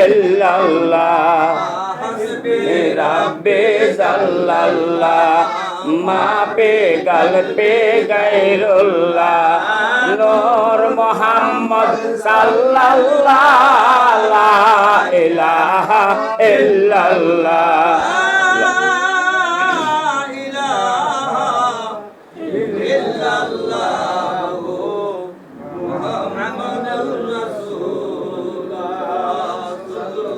ইল্লাল্লাহ জাল্লাল্লাহ মা পে গাল পে নূর মোহাম্মদ সাল্লাল্লাহ লা ইলাহা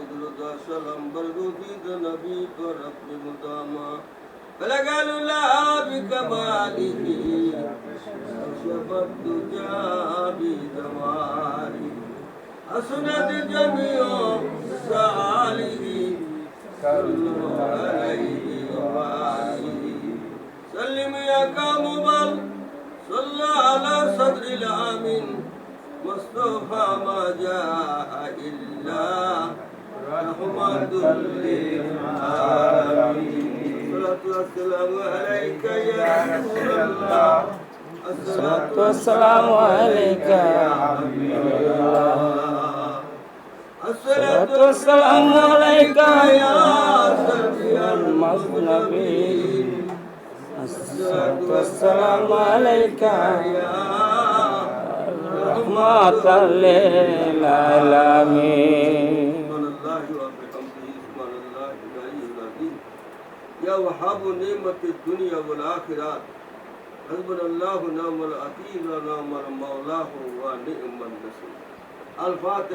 رب الجلد سلام برغوثيد نبيك رب مداما فلقال الله بكماله أشرف الدجى بجماله حسنت جميع سآله صلوا عليه وآله سلم يا كامبل صلى على صدر العامل مصطفى ما جاء إلا رحمة للعالمين الصلاة والسلام عليك يا رسول الله الصلاة والسلام عليك يا حبيب الله الصلاة والسلام عليك يا سيدي المصنبي الصلاة والسلام عليك يا رحمة للعالمين يا وحاب نعمة الدنيا والآخرة حضبنا الله نعم الأكيد نعم المولاه ونعم النصير الفاتح